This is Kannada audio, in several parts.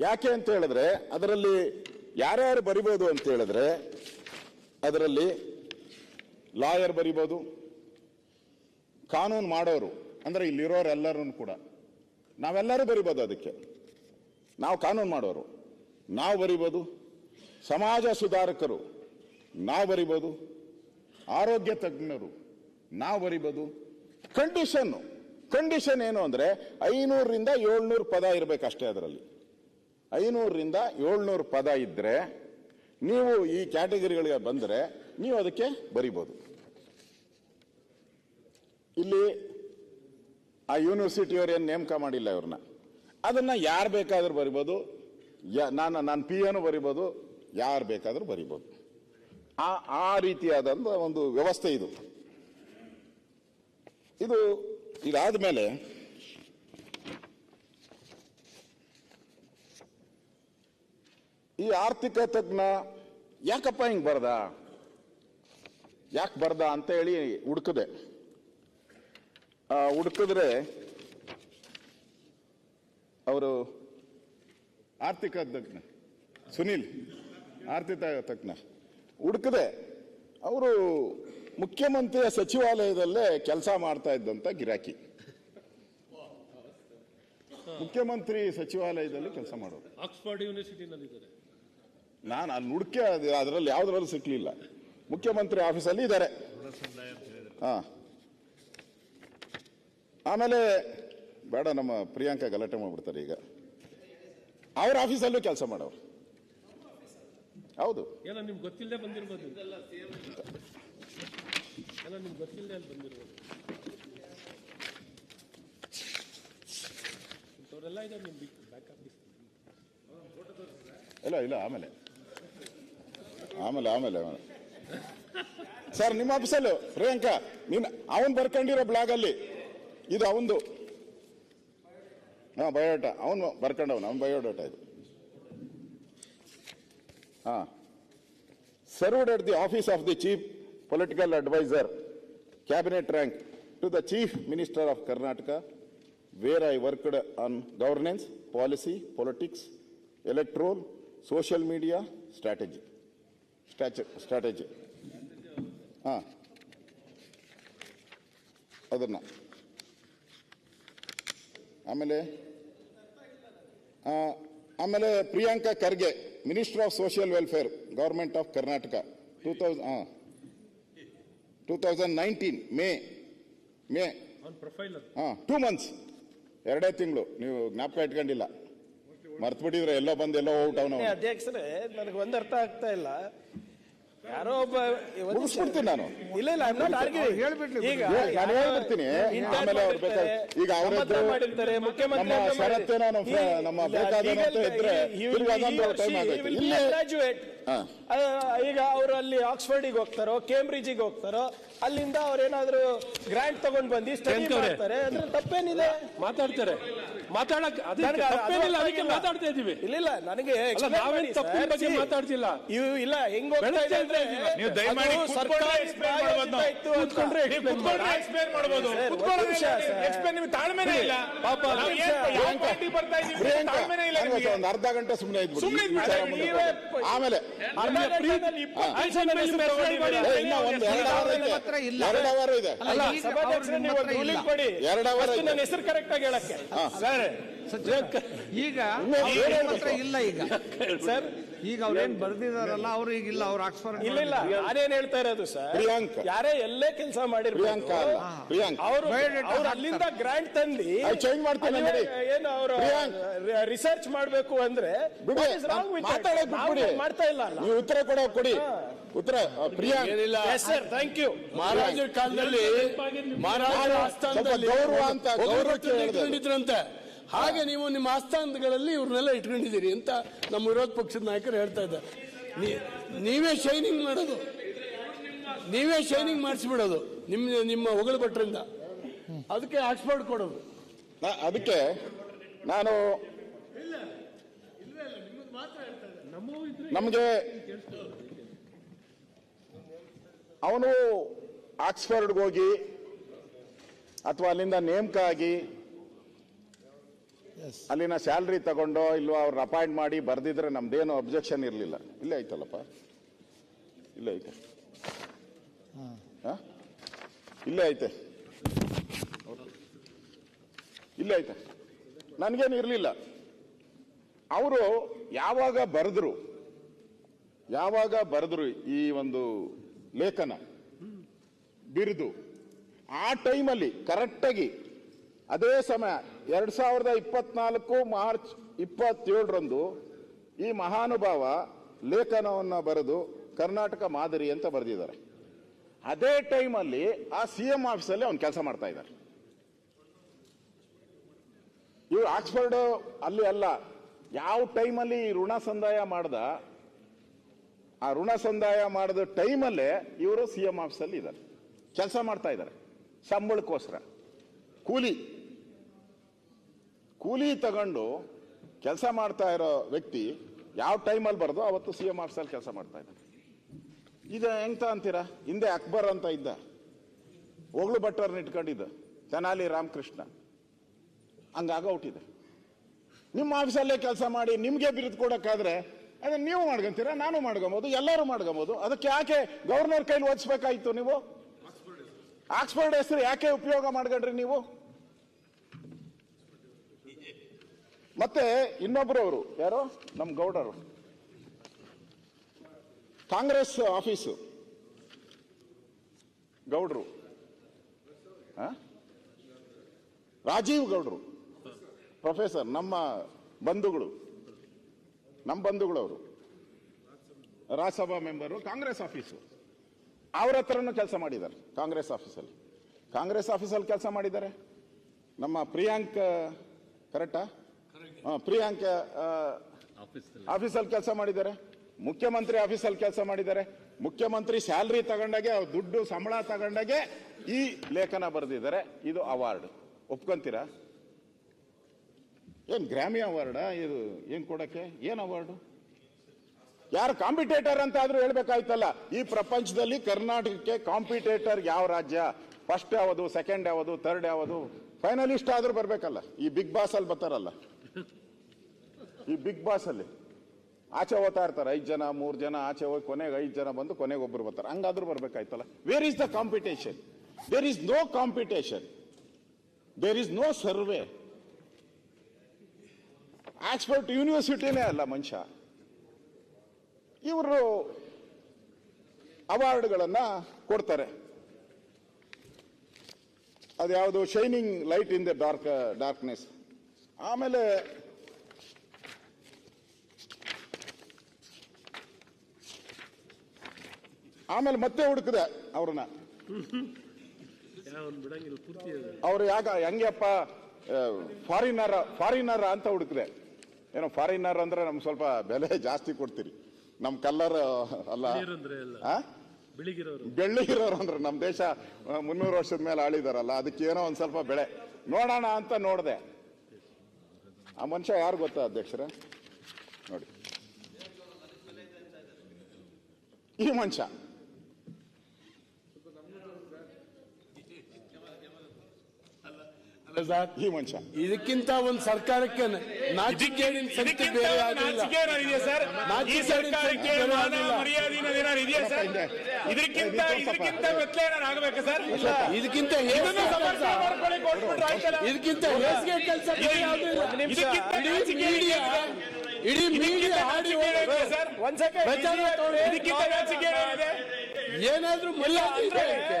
ಯಾಕೆ ಅಂತ ಹೇಳಿದ್ರೆ, ಅದರಲ್ಲಿ ಯಾರ್ಯಾರು ಬರಿಬೋದು ಅಂತ ಹೇಳಿದ್ರೆ, ಅದರಲ್ಲಿ ಲಾಯರ್ ಬರಿಬೋದು, ಕಾನೂನು ಮಾಡೋರು, ಅಂದ್ರೆ ಇಲ್ಲಿರೋರೆಲ್ಲರೂ ಕೂಡ. ನಾವೆಲ್ಲರೂ ಬರಿಬೋದು ಅದಕ್ಕೆ. ನಾವು ಕಾನೂನು ಮಾಡೋರು. ನಾವು ಬರಿಬೋದು, ಸಮಾಜ ಸುಧಾರಕರು, ನಾವು ಬರಿಬೋದು, ಆರೋಗ್ಯ ತಜ್ಞರು, ನಾವು ಬರಿಬೋದು. ಕಂಡೀಷನ್ನು, ಕಂಡೀಷನ್ ಏನು ಅಂದರೆ ಐನೂರರಿಂದ ಏಳ್ನೂರು ಪದ ಇರಬೇಕಷ್ಟೇ ಅದರಲ್ಲಿ. ಐನೂರರಿಂದ ಏಳ್ನೂರು ಪದ ಇದ್ದರೆ ನೀವು ಈ ಕ್ಯಾಟಗರಿಗಳಿಗೆ ಬಂದರೆ ನೀವು ಅದಕ್ಕೆ ಬರಿಬೋದು. ಇಲ್ಲಿ ಆ ಯೂನಿವರ್ಸಿಟಿಯವರು ಏನು ನೇಮಕ ಮಾಡಿಲ್ಲ ಇವ್ರನ್ನ. ಅದನ್ನ ಯಾರು ಬೇಕಾದರೂ ಬರಿಬೋದು. ಯಾ- ನಾನು ನಾನು ಪಿ ಎನು ಬರಿಬೋದು. ಯಾರು ಬೇಕಾದರೂ ಬರಿಬೋದು. ಆ ಆ ರೀತಿಯಾದಂಥ ಒಂದು ವ್ಯವಸ್ಥೆ ಇದು. ಇದು ಇದಾದ ಮೇಲೆ ಈ ಆರ್ಥಿಕ ತಜ್ಞ ಯಾಕಪ್ಪ ಹಿಂಗ್ ಬರ್ದ? ಯಾಕೆ ಬರ್ದ ಅಂತ ಹೇಳಿ ಹುಡುಕದೆ. ಹುಡುಕಿದ್ರೆ ಅವರು ಆರ್ಥಿಕ ತಜ್ಞ, ಸುನಿಲ್, ಆರ್ಥಿಕ ತಜ್ಞ. ಹುಡುಕದೆ. ಅವರು ಮುಖ್ಯಮಂತ್ರಿಯ ಸಚಿವಾಲಯದಲ್ಲೇ ಕೆಲಸ ಮಾಡ್ತಾ ಇದ್ದಂತ ಗಿರಾಕಿ. ಮುಖ್ಯಮಂತ್ರಿ ಸಚಿವಾಲಯದಲ್ಲಿ ಕೆಲಸ ಮಾಡೋದು ಆಕ್ಸ್ಫರ್ಡ್ ಯೂನಿವರ್ಸಿಟಿನಲ್ಲಿ ನಾನು ಅಲ್ಲಿ ಹುಡುಕಿ ಅದರಲ್ಲಿ ಯಾವ್ದ್ರಲ್ಲೂ ಸಿಕ್ಕಲಿಲ್ಲ ಮುಖ್ಯಮಂತ್ರಿ ಆಫೀಸಲ್ಲಿ ಇದ್ದಾರೆ ಹಾ. ಆಮೇಲೆ ಬೇಡ ನಮ್ಮ ಪ್ರಿಯಾಂಕಾ ಗಲಾಟೆ ಮಾಡ್ಬಿಡ್ತಾರೆ ಈಗ. ಅವ್ರ ಆಫೀಸಲ್ಲೂ ಕೆಲಸ ಮಾಡೋರು. ಹೌದು. ಗೊತ್ತಿಲ್ಲದೆ ಬಂದಿರ್ಬೋದು. ಗೊತ್ತಿಲ್ಲದೆ ಅಲ್ಲಿ ಬಂದಿರ್ಬೋದು. ಇಲ್ಲ ಇಲ್ಲ ಆಮೇಲೆ. ಆಮೇಲೆ ಆಮೇಲೆ ಆಮೇಲೆ. ಸರ್, ನಿಮ್ಮ ಆಫೀಸಲ್ಲೂ ಪ್ರಿಯಾಂಕಾ, ನೀನು ಅವನ್ ಬರ್ಕೊಂಡಿರೋ ಬ್ಲಾಗ್ ಅಲ್ಲಿ ಇದು ಅವಂದು. ಹಾ, ಬಯೋಡಾಟ. ಅವನು ಬರ್ಕೊಂಡವನು, ಅವನ್ ಬಯೋಡಾಟ ಇದು. ಹಾ. Served at the office of the chief political adviser, cabinet rank, to the chief minister of Karnataka where I worked on governance policy politics electoral social media strategy strategy ಹಾಂ. ಅದನ್ನು. ಆಮೇಲೆ ಆ, ಆಮೇಲೆ Priyanka Kharge minister of social welfare government of Karnataka two thousand two thousand nineteen May May ಹಾಂ ಹಾ ಟೂ ಮಂತ್ಸ್ ಎರಡೇ ತಿಂಗಳು. ನೀವು ಜ್ಞಾಪಕ ಇಟ್ಕೊಂಡಿಲ್ಲ. ಮರ್ತು ಬಿಟ್ಟಿದ್ರೆ ಎಲ್ಲೋ ಬಂದು ಎಲ್ಲೋ ಔಟ್ ಅವನು ಅಧ್ಯಕ್ಷರೇ ನನಗೆ ಒಂದು ಅರ್ಥ ಆಗ್ತಾ ಇಲ್ಲ. ಯಾರೋ ಒಬ್ಬ ಮುಗಿಸ್ಬಿಡ್ತೀನಿ ನಾನು. ಇಲ್ಲ ಇಲ್ಲ arguing. ಈಗ ನಾನು ಹೇಳ್ಬಿಡ್ತೀನಿ. ಆಮೇಲೆ ಅವ್ರು ಬೇಕಾದ್ರೆ- ಈಗ ಅವ್ರ ಮಾಡಿರ್ತಾರೆ ಮುಖ್ಯಮಂತ್ರಿ ನಮ್ಮ ಇದ್ರೆ ತಿರ್ಗಿ ಅದೊಂದು ಇಲ್ಲಿ-. ಈಗ ಅವರು ಅಲ್ಲಿ ಆಕ್ಸ್ಫರ್ಡಿಗೆ ಹೋಗ್ತಾರೋ ಕೇಂಬ್ರಿಡ್ಜಿಗೆ ಹೋಗ್ತಾರೋ ಅಲ್ಲಿಂದ ಅವ್ರೇನಾದ್ರೂ ಗ್ರಾಂಟ್ ತಗೊಂಡ್ ಬಂದು ಸ್ಟಡಿ. ಮಾಡ್ತಾರೆ. ಅದ್ರ ತಪ್ಪೇನಿದೆ. ಮಾತಾಡ್ತಾರೆ. ಮಾತಾಡಕ್ ಅದಕ್ಕೆ ತಪ್ಪೇನಿಲ್ಲ ಅದಕ್ಕೆ ಮಾತಾಡ್ತಾ ಇದೀವಿ. ಇಲ್ಲ ಇಲ್ಲ ನನಗೆ ನಾವೇನ್ ತಪ್ಪಿನ ಬಗ್ಗೆ ಮಾತಾಡ್ತಿಲ್ಲ. ಇವು ಇಲ್ಲ ಹೆಂಗ್ ಹೋಗ್ತಾ ನೀವು ದಯಮಾಡಿ ಎಕ್ಸ್ಪ್ಲೇನ್ ನಿಮಿಷ, ಇಲ್ಲ. ಸರ್. ಎಕ್ಸ್ಪ್ಲೇನ್ ನಿಮ್ಗೆ ತಾಳ್ಮೆನೇ ಇಲ್ಲ. ಪಾಪ, ಒಂದು. ಬರ್ತಾ ಅರ್ಧ ಗಂಟೆ ಸುಮ್ಮನೆ ಇದ್ಬಿಡಿ. ಆಮೇಲೆ ಎರಡು ಅವರ್ ಇದೆ. ಎರಡು ಅವರ್. ನನ್ನ ಹೆಸರು ಕರೆಕ್ಟ್ ಆಗಿ ಹೇಳಕ್ಕೆ. ಸರ್. ಈಗ ಹತ್ರ ಇಲ್ಲ ಈಗ. ಸರ್ ಈಗ ಅವ್ರೇನ್ ಬರ್ದಿದಾರಲ್ಲ ಅವ್ರು ಈಗ ಇಲ್ಲ ಅವ್ರು ಆಕ್ಸ್ಫರ್ಡ್ ಇಲ್ಲ ಇಲ್ಲ. ಯಾರೇನ್ ಹೇಳ್ತಾ ಇರೋದು ಸರ್ ಪ್ರಿಯಾಂಕ. ಯಾರೇ ಎಲ್ಲೇ ಕೆಲಸ ಮಾಡಿರ್ ಅಲ್ಲ ಪ್ರಿಯಾಂಕ್. ಅವರು ಅವ್ರು ಅಲ್ಲಿಂದ ಗ್ರಾಂಟ್ ತಂದಿ ಚೇಂಜ್ ಮಾಡ್ತೀನಿ ನೋಡಿ. ಏನು ಅವರು ರಿಸರ್ಚ್ ಮಾಡಬೇಕು ಅಂದ್ರೆ ಮಾಡ್ತಾ ಇಲ್ಲ ನೀವು ಉತ್ತರ ಕೊಡ ಕೊಡಿ. ಉತ್ತರ Priyank. Yes sir thank you ಮಹಾರಾಜರ ಕಾಲದಲ್ಲಿ ಮಹಾರಾಜರ ಆಸ್ಥಾನದಲ್ಲಿ ಗೌರವ ಅಂತ ಗೌರವಕ್ಕೆ ಒಬ್ಬರೊಬ್ಬರನ್ನ ಹೇಳಿದೆ. ಇಟ್ಕೊಂಡಿದ್ರಂತೆ ಹಾಗೆ ನೀವು ನಿಮ್ಮ ಆಸ್ಥಾನಗಳಲ್ಲಿ ಇವ್ರನ್ನೆಲ್ಲ ಇಟ್ಕೊಂಡಿದ್ದೀರಿ ಅಂತ ನಮ್ಮ ವಿರೋಧ ಪಕ್ಷದ ನಾಯಕರು ಹೇಳ್ತಾ ಇದ್ದಾರೆ. ನೀವೇ ಶೈನಿಂಗ್ ಮಾಡೋದು. ನೀವೇ ಶೈನಿಂಗ್ ಮಾಡಿಸ್ಬಿಡೋದು ನಿಮ್ಮ ನಿಮ್ಮ ಹೊಗಳ ಭಟ್ರಿಂದ. ಅದಕ್ಕೆ ಆಕ್ಸ್ಫರ್ಡ್ ಕೊಡೋದು. ಅದಕ್ಕೆ ನಾನು ನಮಗೆ ಅವನು ಆಕ್ಸ್ಫರ್ಡ್ಗೆ ಹೋಗಿ ಅಥವಾ ಅಲ್ಲಿಂದ ನೇಮಕ ಆಗಿ ಅಲ್ಲಿನ ಸ್ಯಾಲ್ರಿ ತಗೊಂಡೋ ಇಲ್ವಾ ಅವ್ರನ್ನ ಅಪಾಯಿಂಟ್ ಮಾಡಿ ಬರ್ದಿದ್ರೆ ನಮ್ದೇನು ಅಬ್ಜೆಕ್ಷನ್ ಇರಲಿಲ್ಲ. ಇಲ್ಲೇ ಆಯ್ತಲ್ಲಪ್ಪ? ಇಲ್ಲೇ ಐತೆ. ಇಲ್ಲ ಇಲ್ಲೇ ಐತೆ. ಇಲ್ಲೇ ಐತೆ. ನನಗೇನು ಇರಲಿಲ್ಲ. ಅವರು ಯಾವಾಗ ಬರೆದ್ರು ಯಾವಾಗ ಬರೆದ್ರು ಈ ಒಂದು ಲೇಖನ ಬಿರಿದು ಆ ಟೈಮಲ್ಲಿ ಕರೆಕ್ಟಾಗಿ ಅದೇ ಸಮಯ ಎರಡ್ ಸಾವಿರದ ಇಪ್ಪತ್ನಾಲ್ಕು ಮಾರ್ಚ್ ಇಪ್ಪತ್ತೇಳರಂದು ಈ ಮಹಾನುಭಾವ ಲೇಖನವನ್ನು ಬರೆದು ಕರ್ನಾಟಕ ಮಾದರಿ ಅಂತ ಬರೆದಿದ್ದಾರೆ. ಅದೇ ಟೈಮಲ್ಲಿ ಆ ಸಿ ಎಂ ಆಫೀಸಲ್ಲಿ ಅವ್ನು ಕೆಲಸ ಮಾಡ್ತಾ ಇದ್ದಾರೆ. ಇವ್ರು ಆಕ್ಸ್ಫರ್ಡ್ ಅಲ್ಲಿ ಅಲ್ಲ, ಯಾವ ಟೈಮಲ್ಲಿ ಈ ಋಣ ಸಂದಾಯ ಮಾಡ್ದ, ಆ ಋಣ ಸಂದಾಯ ಮಾಡಿದ ಟೈಮಲ್ಲೇ ಇವರು ಸಿ ಎಂ ಆಫೀಸಲ್ಲಿ ಇದ್ದಾರೆ. ಕೆಲಸ ಮಾಡ್ತಾ ಇದ್ದಾರೆ. ಸಂಬಳಕ್ಕೋಸ್ಕರ. ಕೂಲಿ ಕೂಲಿ ತಗೊಂಡು ಕೆಲಸ ಮಾಡ್ತಾ ಇರೋ ವ್ಯಕ್ತಿ ಯಾವ ಟೈಮಲ್ಲಿ ಬರೋದು ಅವತ್ತು ಸಿ ಎಂ ಆಫೀಸಲ್ಲಿ ಕೆಲಸ ಮಾಡ್ತಾ ಇದ್ದಾರೆ ಇದು ಹೆಂಗ್ತ ಅಂತೀರಾ? ಹಿಂದೆ ಅಕ್ಬರ್ ಅಂತ ಇದ್ದ. ಹೊಗಳು ಭಟ್ಟರ್ನ ಇಟ್ಕೊಂಡಿದ್ದ. ತೆನಾಲಿ ರಾಮಕೃಷ್ಣ. ಹಂಗಾಗೋಟಿದೆ ನಿಮ್ಮ ಆಫೀಸಲ್ಲೇ ಕೆಲಸ ಮಾಡಿ ನಿಮಗೆ ಬಿರುದು ಕೊಡೋಕ್ಕಾದ್ರೆ ಅದನ್ನ ನೀವು ಮಾಡ್ಕೊಂತೀರಾ, ನಾನು ಮಾಡ್ಕೊಬೋದು, ಎಲ್ಲರೂ ಮಾಡ್ಕೊಬೋದು. ಅದಕ್ಕೆ ಯಾಕೆ ಗವರ್ನರ್ ಕೈಲಿ ಓದಿಸ್ಬೇಕಾಯ್ತು ನೀವು? ಆಕ್ಸ್ಫರ್ಡ್ ಹೆಸರು ಯಾಕೆ ಉಪಯೋಗ ಮಾಡ್ಕೊಂಡ್ರಿ ನೀವು? ಮತ್ತೆ ಇನ್ನೊಬ್ರು ಅವರು ಯಾರು? ನಮ್ಮ ಗೌಡರು. Congress office. ಗೌಡ್ರು? ರಾಜೀವ್ ಗೌಡ್ರು. ಪ್ರೊಫೆಸರ್, ನಮ್ಮ ಬಂಧುಗಳು. ನಮ್ಮ ಬಂಧುಗಳು ಅವರು ರಾಜ್ಯಸಭಾ ಮೆಂಬರು, ಕಾಂಗ್ರೆಸ್ ಆಫೀಸು. ಅವ್ರ ಕೆಲಸ ಮಾಡಿದ್ದಾರೆ, ಕಾಂಗ್ರೆಸ್ ಆಫೀಸಲ್ಲಿ. ಕಾಂಗ್ರೆಸ್ ಆಫೀಸಲ್ಲಿ ಕೆಲಸ ಮಾಡಿದ್ದಾರೆ. ನಮ್ಮ ಪ್ರಿಯಾಂಕ್, ಕರೆಕ್ಟಾ? ಪ್ರಿಯಾಂಕ್ ಆಫೀಸಲ್ಲಿ ಕೆಲಸ ಮಾಡಿದ್ದಾರೆ. ಮುಖ್ಯಮಂತ್ರಿ ಆಫೀಸಲ್ಲಿ ಕೆಲಸ ಮಾಡಿದ್ದಾರೆ. ಮುಖ್ಯಮಂತ್ರಿ ಸ್ಯಾಲ್ರಿ ತಗೊಂಡಾಗೆ ಅವ್ರ ದುಡ್ಡು ಸಂಬಳ ತಗೊಂಡಾಗೆ ಈ ಲೇಖನ ಬರೆದಿದ್ದಾರೆ. ಇದು ಅವಾರ್ಡ್. ಒಪ್ಕೊಂತೀರಾ? ಏನ್ ಗ್ರಾಮಿ ಅವಾರ್ಡಾ? ಇದು ಏನ್ ಕೊಡಕ್ಕೆ? ಏನ್ ಅವಾರ್ಡು? ಯಾರು ಕಾಂಪಿಟೇಟರ್ ಅಂತ ಆದ್ರೂ ಹೇಳ್ಬೇಕಾಯ್ತಲ್ಲ. ಈ ಪ್ರಪಂಚದಲ್ಲಿ ಕರ್ನಾಟಕಕ್ಕೆ ಕಾಂಪಿಟೇಟರ್ ಯಾವ ರಾಜ್ಯ? ಫಸ್ಟ್ ಯಾವುದು ಸೆಕೆಂಡ್ ಯಾವುದು ಥರ್ಡ್ ಯಾವುದು? ಫೈನಲಿಸ್ಟ್ ಆದ್ರೂ ಬರ್ಬೇಕಲ್ಲ. ಈ ಬಿಗ್ ಬಾಸ್ ಅಲ್ಲಿ ಬರ್ತಾರಲ್ಲ. ಈ ಬಿಗ್ ಬಾಸ್ ಅಲ್ಲಿ ಆಚೆ ಹೋಗ್ತಾ ಇರ್ತಾರೆ, ಐದು ಜನ, ಮೂರು ಜನ, ಆಚೆ ಹೋಗಿ ಕೊನೆಗೆ ಐದು ಜನ ಬಂದು ಕೊನೆಗೆ ಒಬ್ರು ಬರ್ತಾರೆ. ಹಂಗಾದ್ರೂ ಬರ್ಬೇಕಾಯ್ತಲ್ಲ? Where is the competition there is no competition there is no survey Oxford ಯೂನಿವರ್ಸಿಟಿನೇ ಅಲ್ಲ ಮನುಷ್ಯ. ಇವರು ಅವಾರ್ಡ್ಗಳನ್ನ ಕೊಡ್ತಾರೆ. ಅದ್ಯಾವುದು shining light in the dark darkness ಆಮೇಲೆ ಆಮೇಲೆ ಮತ್ತೆ ಹುಡುಕಿದೆ ಅವ್ರನ್ನ. ಅವ್ರು ಯಾಕ ಹೆಂಗಪ್ಪ ಫಾರಿನರ್ ಫಾರಿನರ್ ಅಂತ ಹುಡುಕಿದೆ. ಏನೋ ಫಾರಿನರ್ ಅಂದ್ರೆ ನಮ್ಗೆ ಸ್ವಲ್ಪ ಬೆಲೆ ಜಾಸ್ತಿ ಕೊಡ್ತೀರಿ. ನಮ್ ಕಲ್ಲರ್ ಅಲ್ಲ ಬೆಳ್ಳಿಗಿರೋರು ಅಂದ್ರೆ ನಮ್ಮ ದೇಶ ಮುನ್ನೂರು ವರ್ಷದ ಮೇಲೆ ಆಳಿದಾರಲ್ಲ ಅದಕ್ಕೆ ಏನೋ ಒಂದ್ ಸ್ವಲ್ಪ ಬೆಳೆ. ನೋಡೋಣ ಅಂತ ನೋಡಿದೆ. ಆ ಮನುಷ್ಯ ಯಾರು ಗೊತ್ತಾ ಅಧ್ಯಕ್ಷರ? ನೋಡಿ. ಈ ಮನುಷ್ಯ. ಸರ್? ಈ ಮನುಷ್ಯ ಇದಕ್ಕಿಂತ ಒಂದು ಸರ್ಕಾರಕ್ಕೆ ನಾಚಿಕೇಡಿನ ಸಂಖ್ಯೆ ಬೇರೆ ಆಗಿಲ್ಲ ಇದೆಯಾ ಸರ್? ಈ ಸರ್ಕಾರಕ್ಕೆ ಇದೆಯಾ ಇದಕ್ಕಿಂತ. ಇದಕ್ಕಿಂತ ಆಗಬೇಕಾ ಸರ್? ಇದಕ್ಕಿಂತ ಇದಕ್ಕಿಂತ ಹೇಸಿಗೆ ಕೆಲಸ ಬೇರೆ ಇಲ್ಲ. ಇದಕ್ಕಿಂತ ಇಡೀ ಮೀಡಿಯಾ? ಹಾಡಿ ಸರ್? ಒಂದ್ ಸೆಕೆಂಡ್ ಇದಕ್ಕಿಂತ ನಾಚಿಕೆ ಏನಿದೆ ಏನಾದ್ರೂ ಮರ್ಯಾದೆ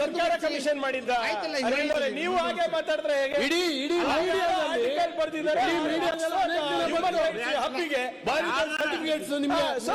ಸರ್ಕಾರ ಕಮಿಷನ್ ಮಾಡಿದ್ದ. ನೀವು ಹಾಗೆ ಮಾತಾಡಿದ್ರೆ ಹೇಗೆ? ಇಡೀ ಇಡೀ ಬರ್ದಿದ್ದಾರೆ. ಹಬ್ಬಿಗೆ. ಸರ್ಟಿಫಿಕೇಟ್ಸ್ ನಿಮಗೆ. so